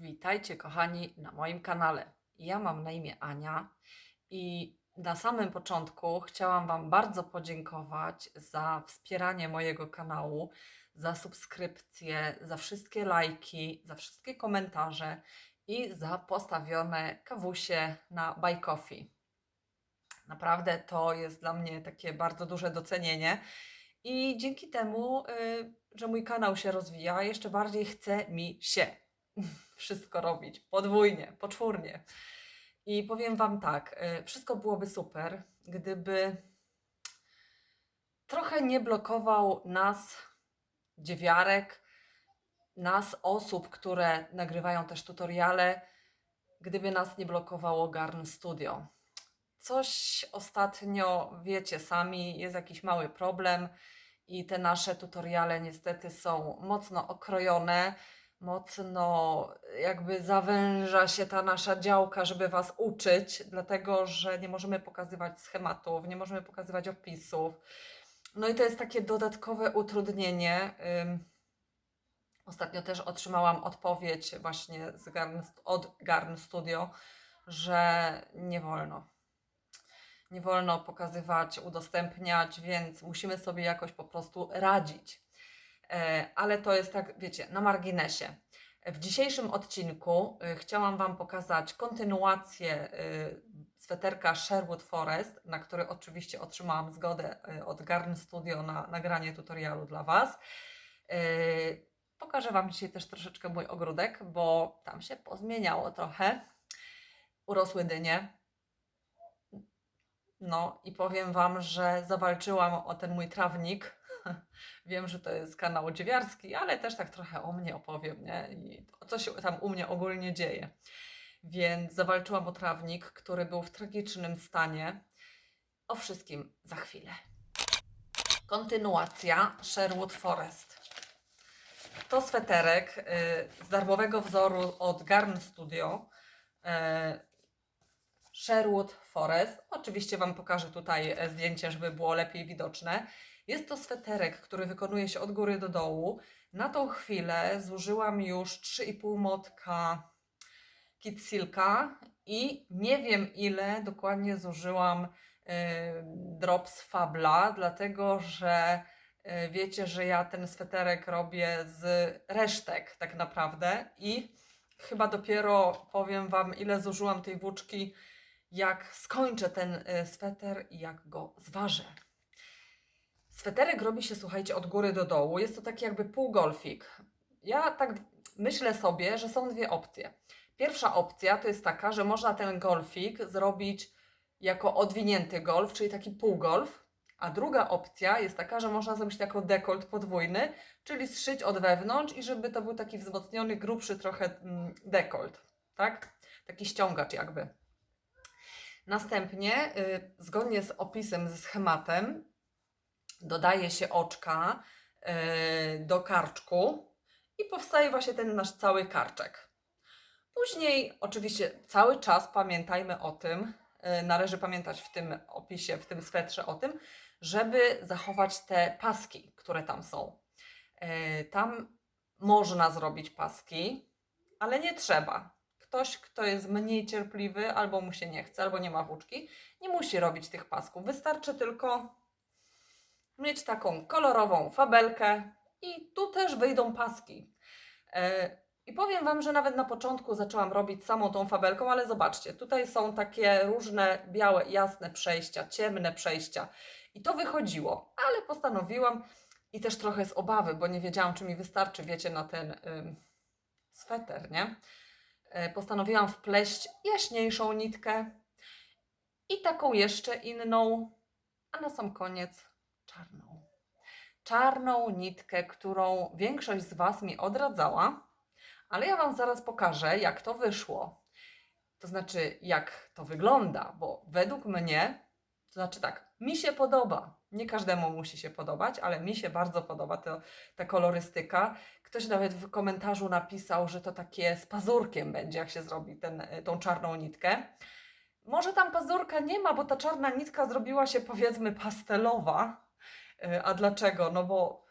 Witajcie, kochani, na moim kanale. Ja mam na imię Ania i na samym początku chciałam Wam bardzo podziękować za wspieranie mojego kanału, za subskrypcje, za wszystkie lajki, za wszystkie komentarze i za postawione kawusie na Buy Coffee. Naprawdę to jest dla mnie takie bardzo duże docenienie i dzięki temu, y, że mój kanał się rozwija, jeszcze bardziej chce mi się wszystko robić podwójnie, poczwórnie. I powiem Wam tak, y, wszystko byłoby super, gdyby trochę nie blokował nas, dziewiarek, nas, osób, które nagrywają też tutoriale, gdyby nas nie blokowało Garn Studio. Coś ostatnio, wiecie sami, jest jakiś mały problem i te nasze tutoriale niestety są mocno okrojone mocno jakby zawęża się ta nasza działka, żeby Was uczyć, dlatego że nie możemy pokazywać schematów, nie możemy pokazywać opisów. No i to jest takie dodatkowe utrudnienie. Ostatnio też otrzymałam odpowiedź właśnie z Garn, od Garn Studio, że nie wolno. Nie wolno pokazywać, udostępniać, więc musimy sobie jakoś po prostu radzić. E, ale to jest tak, wiecie, na marginesie. W dzisiejszym odcinku y, chciałam Wam pokazać kontynuację y, sweterka Sherwood Forest, na który oczywiście otrzymałam zgodę od Garn Studio na nagranie tutorialu dla Was. Pokażę Wam dzisiaj też troszeczkę mój ogródek, bo tam się pozmieniało trochę. Urosły dynie. No i powiem Wam, że zawalczyłam o ten mój trawnik. Wiem, że to jest kanał dziewiarski, ale też tak trochę o mnie opowiem, nie? I co się tam u mnie ogólnie dzieje. Więc zawalczyłam o trawnik, który był w tragicznym stanie. O wszystkim za chwilę. Kontynuacja Sherwood Forest. To sweterek y, z darmowego wzoru od Garn Studio. y, Sherwood Forest. Oczywiście Wam pokażę tutaj e, zdjęcie, żeby było lepiej widoczne. Jest to sweterek, który wykonuje się od góry do dołu. Na tą chwilę zużyłam już 3,5 motka Kit Silka i nie wiem ile dokładnie zużyłam y, drops Fabla, dlatego że y, wiecie, że ja ten sweterek robię z resztek tak naprawdę i chyba dopiero powiem Wam ile zużyłam tej włóczki jak skończę ten y, sweter i jak go zważę. Sweterek robi się, słuchajcie, od góry do dołu. Jest to taki jakby półgolfik. Ja tak myślę sobie, że są dwie opcje. Pierwsza opcja to jest taka, że można ten golfik zrobić jako odwinięty golf, czyli taki półgolf. A druga opcja jest taka, że można zrobić jako dekolt podwójny, czyli zszyć od wewnątrz i żeby to był taki wzmocniony, grubszy trochę mm, dekolt, tak? Taki ściągacz jakby. Następnie, y, zgodnie z opisem, ze schematem, dodaje się oczka y, do karczku i powstaje właśnie ten nasz cały karczek. Później, oczywiście, cały czas pamiętajmy o tym, y, należy pamiętać w tym opisie, w tym swetrze o tym, żeby zachować te paski, które tam są. Y, Tam można zrobić paski, ale nie trzeba. Ktoś, kto jest mniej cierpliwy, albo mu się nie chce, albo nie ma włóczki, nie musi robić tych pasków. Wystarczy tylko mieć taką kolorową fabelkę i tu też wyjdą paski. E, I powiem Wam, że nawet na początku zaczęłam robić samą tą fabelką, ale zobaczcie, tutaj są takie różne białe, jasne przejścia, ciemne przejścia i to wychodziło, ale postanowiłam i też trochę z obawy, bo nie wiedziałam, czy mi wystarczy, wiecie, na ten ym, sweter, nie? E, Postanowiłam wpleść jaśniejszą nitkę i taką jeszcze inną, a na sam koniec czarną. Czarną nitkę, którą większość z Was mi odradzała, ale ja Wam zaraz pokażę, jak to wyszło. To znaczy, jak to wygląda, bo według mnie, to znaczy tak, mi się podoba. Nie każdemu musi się podobać, ale mi się bardzo podoba to, ta kolorystyka. Ktoś nawet w komentarzu napisał, że to takie z pazurkiem będzie, jak się zrobi ten, tą czarną nitkę. Może tam pazurka nie ma, bo ta czarna nitka zrobiła się powiedzmy pastelowa. E, A dlaczego? No bo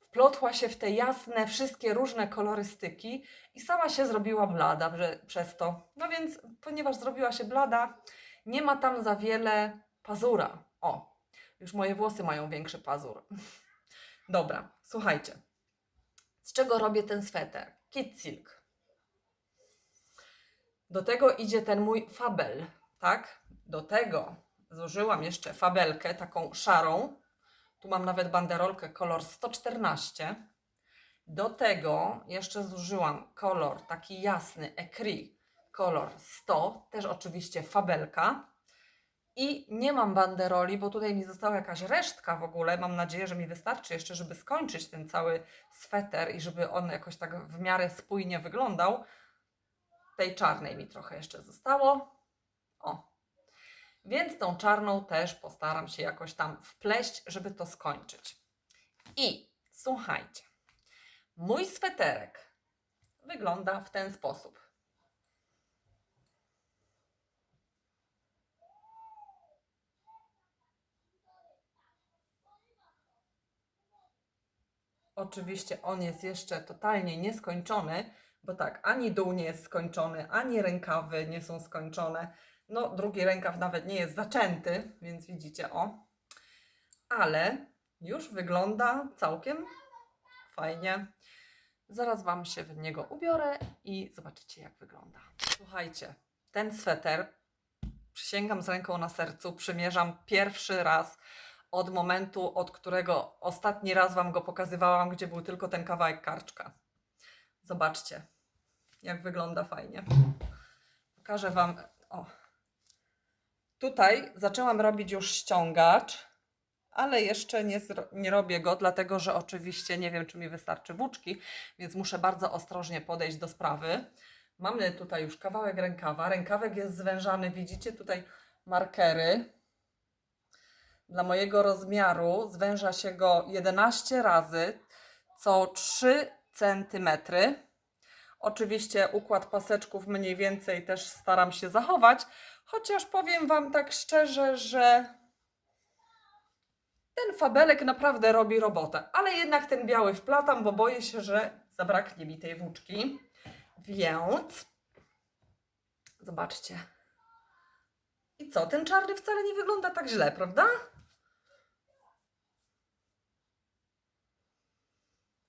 wplotła się w te jasne, wszystkie różne kolorystyki i sama się zrobiła blada przez to. No więc, ponieważ zrobiła się blada, nie ma tam za wiele pazura. O, już moje włosy mają większy pazur. Dobra, słuchajcie. Z czego robię ten sweter? Kid Silk. Do tego idzie ten mój fabel, tak? Do tego zużyłam jeszcze fabelkę taką szarą. Tu mam nawet banderolkę kolor 114. Do tego jeszcze zużyłam kolor taki jasny, ecri, kolor 100, też oczywiście fabelka. I nie mam banderoli, bo tutaj mi została jakaś resztka w ogóle. Mam nadzieję, że mi wystarczy jeszcze, żeby skończyć ten cały sweter i żeby on jakoś tak w miarę spójnie wyglądał. Tej czarnej mi trochę jeszcze zostało. O. Więc tą czarną też postaram się jakoś tam wpleść, żeby to skończyć. I słuchajcie, mój sweterek wygląda w ten sposób. Oczywiście on jest jeszcze totalnie nieskończony, bo tak, ani dół nie jest skończony, ani rękawy nie są skończone. No, drugi rękaw nawet nie jest zaczęty, więc widzicie, o. Ale już wygląda całkiem fajnie. Zaraz Wam się w niego ubiorę i zobaczycie, jak wygląda. Słuchajcie, ten sweter, przysięgam z ręką na sercu, przymierzam pierwszy raz od momentu, od którego ostatni raz Wam go pokazywałam, gdzie był tylko ten kawałek karczka. Zobaczcie, jak wygląda fajnie. Pokażę Wam. O. Tutaj zaczęłam robić już ściągacz, ale jeszcze nie, nie robię go, dlatego że oczywiście nie wiem, czy mi wystarczy włóczki, więc muszę bardzo ostrożnie podejść do sprawy. Mamy tutaj już kawałek rękawa. Rękawek jest zwężany, widzicie tutaj markery. Dla mojego rozmiaru zwęża się go 11 razy co 3 cm. Oczywiście układ paseczków mniej więcej też staram się zachować, chociaż powiem Wam tak szczerze, że ten fabelek naprawdę robi robotę, ale jednak ten biały wplatam, bo boję się, że zabraknie mi tej włóczki. Więc zobaczcie. I co? Ten czarny wcale nie wygląda tak źle, prawda?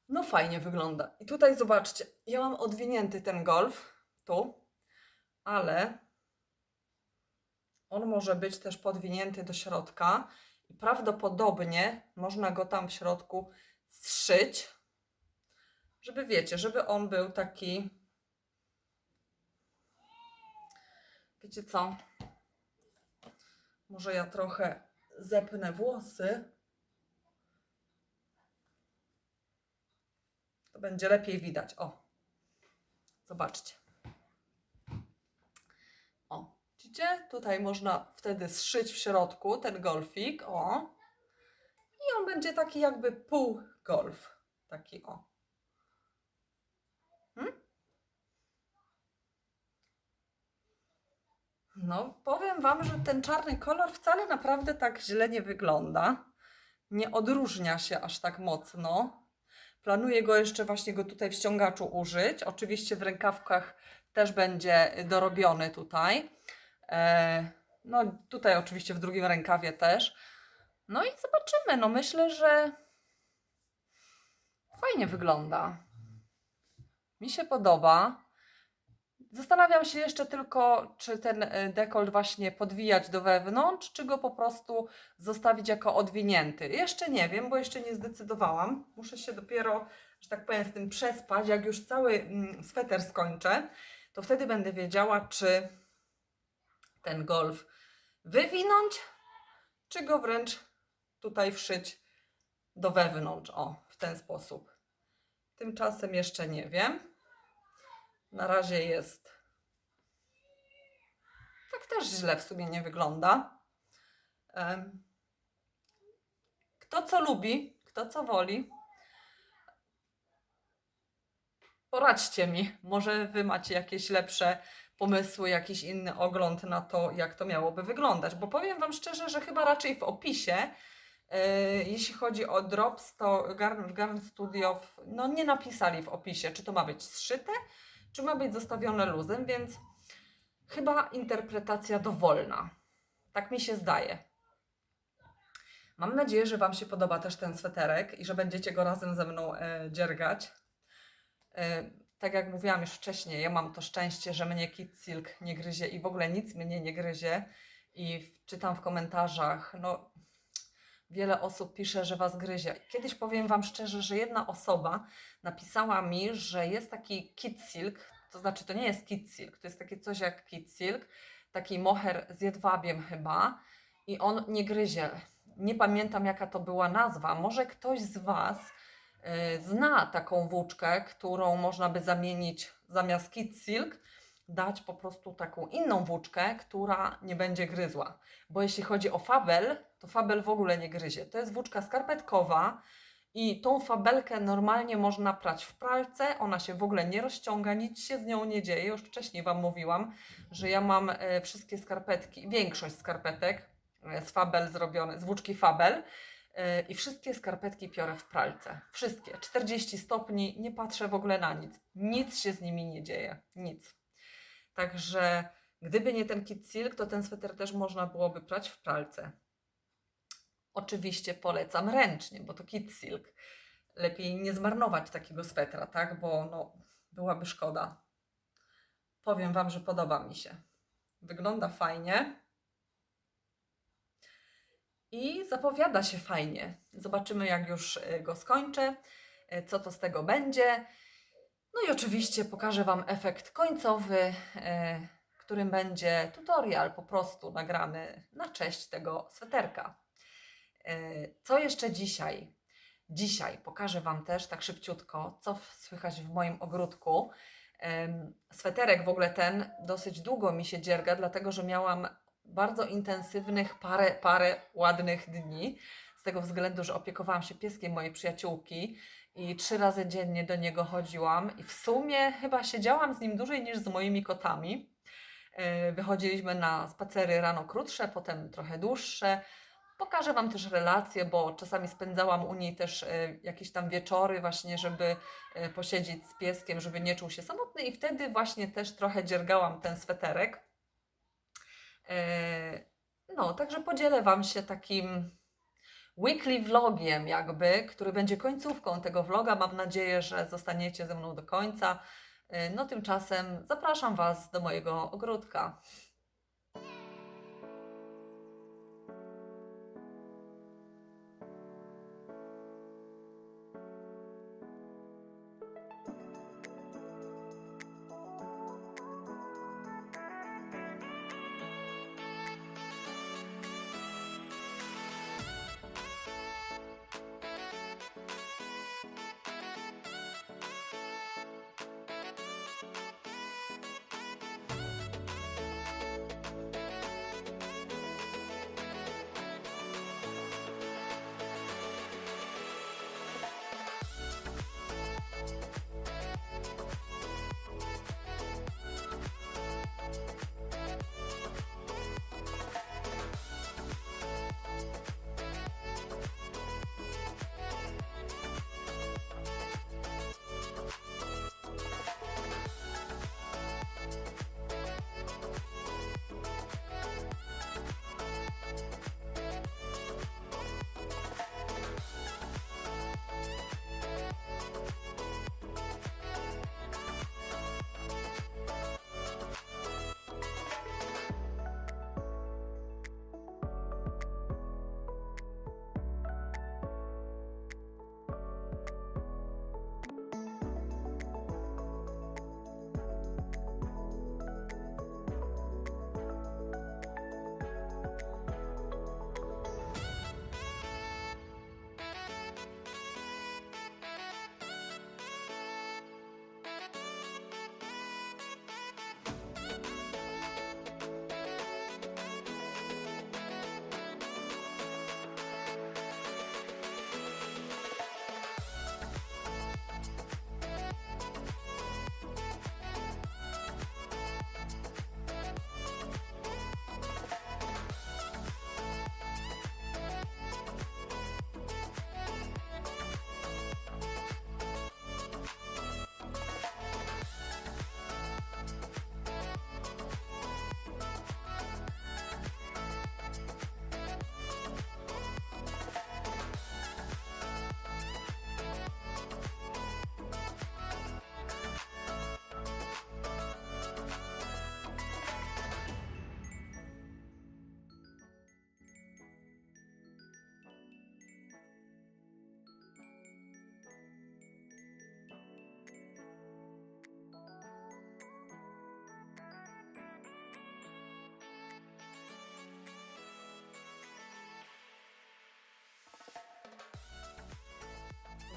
No fajnie wygląda. I tutaj zobaczcie, ja mam odwinięty ten golf tu, ale on może być też podwinięty do środka i prawdopodobnie można go tam w środku zszyć, żeby wiecie, żeby on był taki wiecie co? Może ja trochę zepnę włosy. To będzie lepiej widać. O, zobaczcie. O, widzicie? Tutaj można wtedy zszyć w środku ten golfik. O. I on będzie taki jakby pół golf. Taki o. Hmm? No, powiem Wam, że ten czarny kolor wcale naprawdę tak źle nie wygląda. Nie odróżnia się aż tak mocno. Planuję go jeszcze właśnie go tutaj w ściągaczu użyć. Oczywiście w rękawkach też będzie dorobiony tutaj. E, no tutaj oczywiście w drugim rękawie też. No i zobaczymy. No myślę, że fajnie wygląda. Mi się podoba. Zastanawiam się jeszcze tylko, czy ten e, dekolt właśnie podwijać do wewnątrz, czy go po prostu zostawić jako odwinięty. Jeszcze nie wiem, bo jeszcze nie zdecydowałam. Muszę się dopiero, że tak powiem, z tym przespać. Jak już cały mm, sweter skończę, to wtedy będę wiedziała, czy ten golf wywinąć, czy go wręcz tutaj wszyć do wewnątrz. O, w ten sposób. Tymczasem jeszcze nie wiem. Na razie jest. Tak też źle w sumie nie wygląda. Kto co lubi, kto co woli. Poradźcie mi, może wy macie jakieś lepsze pomysły, jakiś inny ogląd na to, jak to miałoby wyglądać. Bo powiem wam szczerze, że chyba raczej w opisie E, Jeśli chodzi o drops, to w Garn Studio no, nie napisali w opisie, czy to ma być zszyte, czy ma być zostawione luzem, więc chyba interpretacja dowolna. Tak mi się zdaje. Mam nadzieję, że Wam się podoba też ten sweterek i że będziecie go razem ze mną e, dziergać. E, tak jak mówiłam już wcześniej, ja mam to szczęście, że mnie Kid Silk nie gryzie i w ogóle nic mnie nie gryzie. I czytam w komentarzach, no wiele osób pisze, że was gryzie. Kiedyś powiem wam szczerze, że jedna osoba napisała mi, że jest taki Kid Silk, to znaczy to nie jest Kid Silk, to jest takie coś jak Kid Silk, taki moher z jedwabiem chyba i on nie gryzie. Nie pamiętam jaka to była nazwa. Może ktoś z was y, zna taką włóczkę, którą można by zamienić zamiast Kid Silk, dać po prostu taką inną włóczkę, która nie będzie gryzła. Bo jeśli chodzi o fabel, to fabel w ogóle nie gryzie. To jest włóczka skarpetkowa i tą fabelkę normalnie można prać w pralce, ona się w ogóle nie rozciąga, nic się z nią nie dzieje. Już wcześniej Wam mówiłam, że ja mam e, wszystkie skarpetki, większość skarpetek e, z fabel zrobione, z włóczki fabel e, i wszystkie skarpetki piorę w pralce. Wszystkie. 40 stopni, nie patrzę w ogóle na nic. Nic się z nimi nie dzieje. Nic. Także gdyby nie ten kit silk, to ten sweter też można byłoby prać w pralce. Oczywiście polecam ręcznie, bo to kit silk. Lepiej nie zmarnować takiego swetra, tak? Bo no, byłaby szkoda. Powiem Wam, że podoba mi się. Wygląda fajnie. I zapowiada się fajnie. Zobaczymy, jak już y, go skończę, y, co to z tego będzie. No i oczywiście pokażę Wam efekt końcowy, e, którym będzie tutorial po prostu nagrany na cześć tego sweterka. E, Co jeszcze dzisiaj? Dzisiaj pokażę Wam też tak szybciutko, co słychać w moim ogródku. Sweterek w ogóle ten dosyć długo mi się dzierga, dlatego że miałam bardzo intensywnych parę, parę ładnych dni. Z tego względu, że opiekowałam się pieskiem mojej przyjaciółki i trzy razy dziennie do niego chodziłam i w sumie chyba siedziałam z nim dłużej niż z moimi kotami. E, Wychodziliśmy na spacery rano krótsze, potem trochę dłuższe. Pokażę Wam też relacje, bo czasami spędzałam u niej też e, jakieś tam wieczory właśnie, żeby e, posiedzieć z pieskiem, żeby nie czuł się samotny i wtedy właśnie też trochę dziergałam ten sweterek. No, także podzielę Wam się takim weekly vlogiem jakby, który będzie końcówką tego vloga. Mam nadzieję, że zostaniecie ze mną do końca. Y, No tymczasem zapraszam Was do mojego ogródka.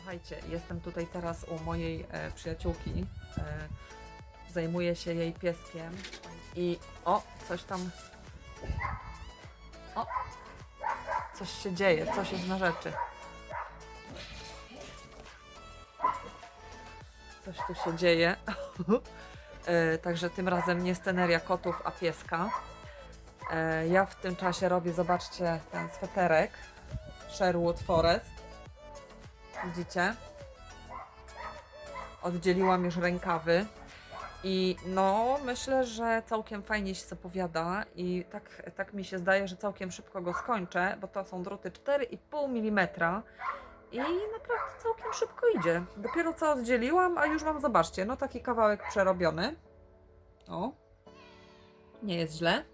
Słuchajcie, jestem tutaj teraz u mojej e, przyjaciółki. E, zajmuję się jej pieskiem i o, coś tam. O, coś się dzieje, coś jest na rzeczy. Coś tu się dzieje. e, także tym razem nie sceneria kotów, a pieska. E, ja w tym czasie robię, zobaczcie, ten sweterek Sherwood Forest. Widzicie? Oddzieliłam już rękawy. I no, myślę, że całkiem fajnie się zapowiada i tak, tak mi się zdaje, że całkiem szybko go skończę, bo to są druty 4,5 mm i naprawdę całkiem szybko idzie. Dopiero co oddzieliłam, a już mam, zobaczcie, no taki kawałek przerobiony. O, nie jest źle.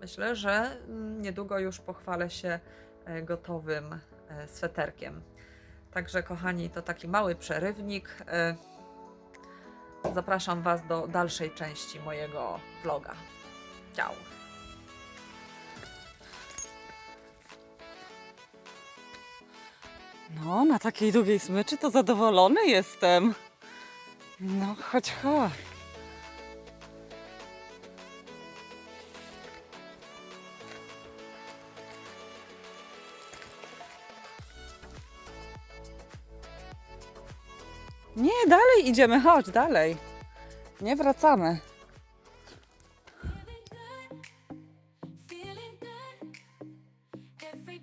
Myślę, że mm, niedługo już pochwalę się e, gotowym e, sweterkiem. Także, kochani, to taki mały przerywnik. E, Zapraszam Was do dalszej części mojego vloga. Ciao! No, na takiej długiej smyczy to zadowolony jestem. No, chodź, chodź. Nie, dalej idziemy, chodź, dalej. Nie wracamy. Feeling good every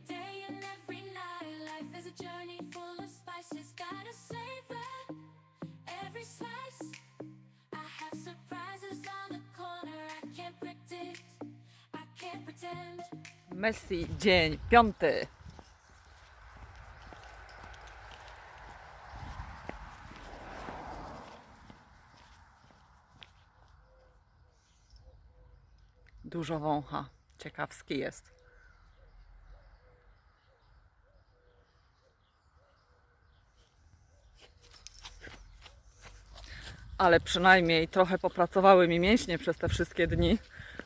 Dużo wącha. Ciekawski jest. Ale przynajmniej trochę popracowały mi mięśnie przez te wszystkie dni.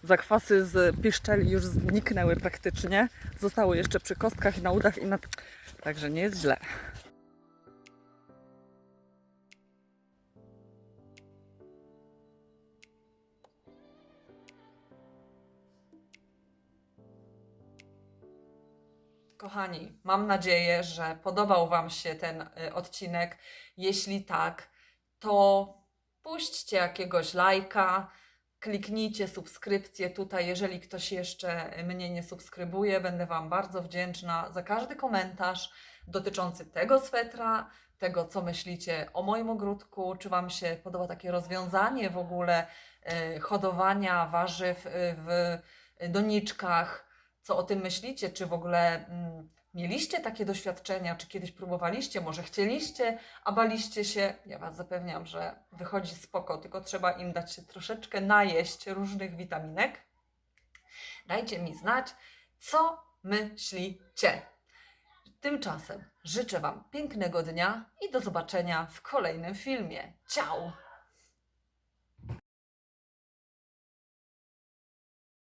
Zakwasy z piszczeli już zniknęły praktycznie. Zostały jeszcze przy kostkach i na udach i na... Także nie jest źle. Kochani, mam nadzieję, że podobał Wam się ten y, odcinek. Jeśli tak, to puśćcie jakiegoś lajka, kliknijcie subskrypcję tutaj. Jeżeli ktoś jeszcze mnie nie subskrybuje, będę Wam bardzo wdzięczna za każdy komentarz dotyczący tego swetra, tego co myślicie o moim ogródku, czy Wam się podoba takie rozwiązanie w ogóle y, hodowania warzyw y, w doniczkach co o tym myślicie, czy w ogóle mm, mieliście takie doświadczenia, czy kiedyś próbowaliście, może chcieliście, a baliście się. Ja Was zapewniam, że wychodzi spoko, tylko trzeba im dać się troszeczkę najeść różnych witaminek. Dajcie mi znać, co myślicie. Tymczasem życzę Wam pięknego dnia i do zobaczenia w kolejnym filmie. Ciao!